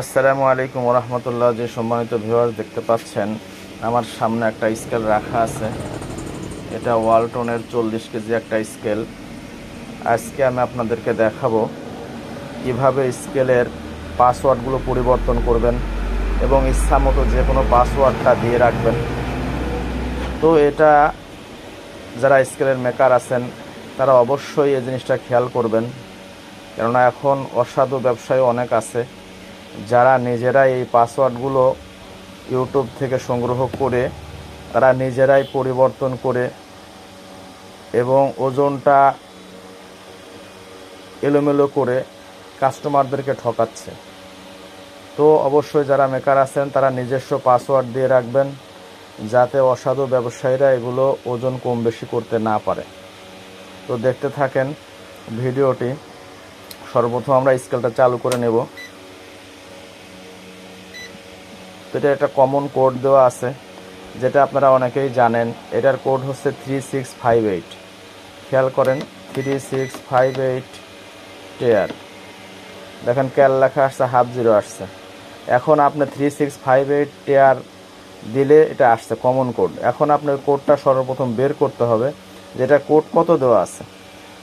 আসসালামু আলাইকুম রহমতুল্লাহ যে সম্মানিত ভিউয়ার দেখতে পাচ্ছেন, আমার সামনে একটা স্কেল রাখা আছে। এটা ওয়ালটনের চল্লিশ কেজি একটা স্কেল আজকে আমি আপনাদেরকে দেখাবো কীভাবে স্কেলের পাসওয়ার্ডগুলো পরিবর্তন করবেন এবং ইচ্ছা মতো যে কোনো পাসওয়ার্ডটা দিয়ে রাখবেন। তো এটা যারা স্কেলের মেকার আছেন, তারা অবশ্যই এই জিনিসটা খেয়াল করবেন। কেননা এখন অসাধু ব্যবসায়ী অনেক আছে। যারা নিজেরাই এই পাসওয়ার্ডগুলো ইউটিউব থেকে সংগ্রহ করে, তারা নিজেরাই পরিবর্তন করে এবং ওজনটা এলোমেলো করে কাস্টমারদেরকে ঠকাচ্ছে। তো অবশ্যই যারা মেকার আছেন, তারা নিজস্ব পাসওয়ার্ড দিয়ে রাখবেন যাতে অসাধু ব্যবসায়ীরা এগুলো ওজন কম বেশি করতে না পারে। তো দেখতে থাকেন ভিডিওটি। সর্বপ্রথম আমরা স্কেলটা চালু করে নেব। তো এটা একটা কমন কোড দেওয়া আছে, যেটা আপনারা অনেকেই জানেন। এটার কোড হচ্ছে থ্রি সিক্স ফাইভ এইট খেয়াল করেন three six five eight tare দেখেন ক্যাল লেখা আসছে হাফ জিরো আসছে। এখন আপনি three six five eight tare দিলে এটা আসছে কমন কোড এখন আপনার কোডটা সর্বপ্রথম বের করতে হবে, যেটা কোড কত দেওয়া আছে।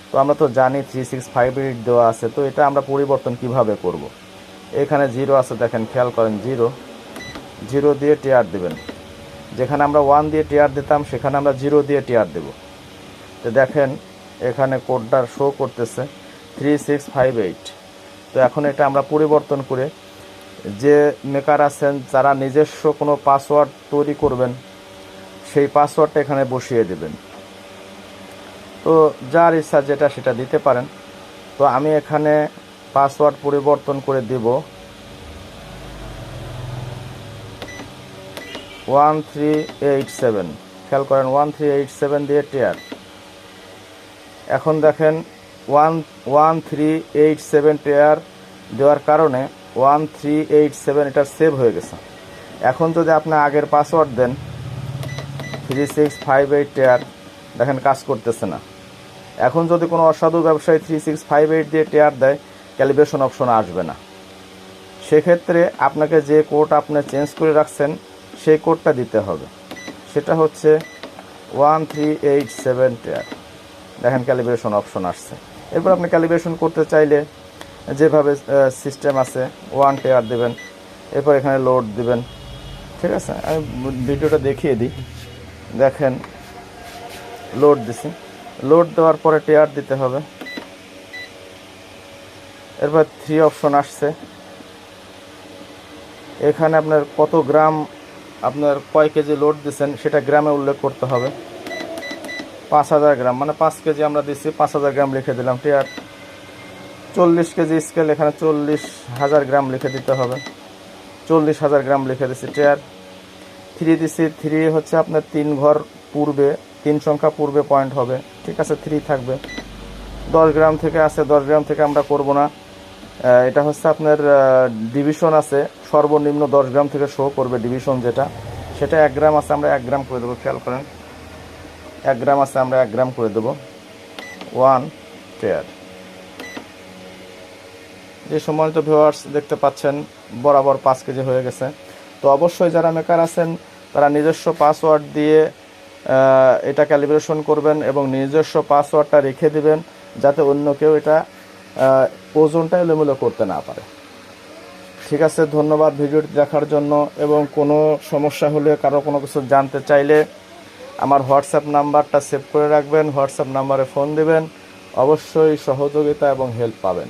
তো আমরা তো জানি থ্রি সিক্স ফাইভ এইট দেওয়া আছে, তো এটা আমরা পরিবর্তন কীভাবে করব। এখানে জিরো আছে, দেখেন, খেয়াল করেন জিরো জিরো দিয়ে টিয়ার দেবেন। যেখানে আমরা ওয়ান দিয়ে টিয়ার দিতাম, সেখানে আমরা জিরো দিয়ে টিয়ার দেব। তো দেখেন, এখানে কোডটার শো করতেছে থ্রি সিক্স ফাইভ এইট তো এখন এটা আমরা পরিবর্তন করে, যে মেকার আছেন, যারা নিজস্ব কোনো পাসওয়ার্ড তৈরি করবেন, সেই পাসওয়ার্ডটা এখানে বসিয়ে দেবেন। তো যার ইচ্ছা যেটা সেটা দিতে পারেন। তো আমি এখানে পাসওয়ার্ড পরিবর্তন করে দেব। ওয়ান থ্রি এইট সেভেন খেয়াল করেন ওয়ান থ্রি এইট সেভেন দিয়ে টেয়ার এখন দেখেন one one three eight seven টেয়ার দেওয়ার কারণে ওয়ান থ্রি এইট সেভেন এটা সেভ হয়ে গেছে। এখন যদি আপনি আগের পাসওয়ার্ড দেন থ্রি সিক্স ফাইভ এইট টেয়ার দেখেন কাজ করতেছে না। এখন যদি কোনো অসাধু ব্যবসায়ী থ্রি সিক্স ফাইভ এইট দিয়ে টেয়ার দেয় ক্যালিব্রেশন অপশন আসবে না। সেক্ষেত্রে আপনাকে যে কোড আপনি চেঞ্জ করে রাখছেন সেই কোডটা দিতে হবে। সেটা হচ্ছে one three eight seven tare দেখেন ক্যালিব্রেশন অপশন আসছে। এরপর আপনি ক্যালিব্রেশন করতে চাইলে যেভাবে সিস্টেম আছে ওয়ান টেয়ার দেবেন। এরপর এখানে লোড দিবেন। ঠিক আছে? আমি ভিডিওটা দেখিয়ে দিই। দেখেন লোড দিছি। লোড দেওয়ার পরে টেয়ার দিতে হবে। এরপর থ্রি অপশন আসছে। এখানে আপনার কত গ্রাম আপনার কয় কেজি লোড দিচ্ছেন সেটা গ্রামে উল্লেখ করতে হবে। পাঁচ হাজার গ্রাম মানে পাঁচ কেজি আমরা দিচ্ছি পাঁচ হাজার গ্রাম লিখে দিলাম টিয়ার চল্লিশ কেজি স্কেল এখানে চল্লিশ হাজার গ্রাম লিখে দিতে হবে। চল্লিশ হাজার গ্রাম লিখে দিচ্ছি টিয়ার থ্রি দিচ্ছি থ্রি হচ্ছে আপনার তিন ঘর পূর্বে, তিন সংখ্যা পূর্বে পয়েন্ট হবে, ঠিক আছে? থ্রি থাকবে। দশ গ্রাম থেকে আছে, দশ গ্রাম থেকে আমরা করব না। এটা হচ্ছে আপনার ডিভিশন আছে, সর্বনিম্ন দশ গ্রাম থেকে শো করবে ডিভিশন যেটা। সেটা এক গ্রাম আছে, আমরা এক গ্রাম করে দেবো, খেয়াল করেন। এক গ্রাম আছে, আমরা এক গ্রাম করে দেবো। ওয়ান টেয়ার যে সম্মানিত ভিউয়ার্স দেখতে পাচ্ছেন, বরাবর পাঁচ কেজি হয়ে গেছে। তো অবশ্যই যারা মেকার আছেন, তারা নিজস্ব পাসওয়ার্ড দিয়ে এটা ক্যালিব্রেশন করবেন এবং নিজস্ব পাসওয়ার্ডটা রেখে দিবেন, যাতে অন্য কেউ এটা ওজনটা এলোমেলো করতে না পারে। ঠিক আছে, ধন্যবাদ ভিডিওটি দেখার জন্য। এবং কোনো সমস্যা হলে, কারও কোনো কিছু জানতে চাইলে আমার হোয়াটসঅ্যাপ নাম্বারটা সেভ করে রাখবেন, হোয়াটসঅ্যাপ নাম্বারে ফোন দেবেন। অবশ্যই সহযোগিতা এবং হেল্প পাবেন।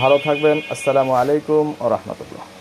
ভালো থাকবেন। আসসালামু আলাইকুম ও রহমতুল্লাহ।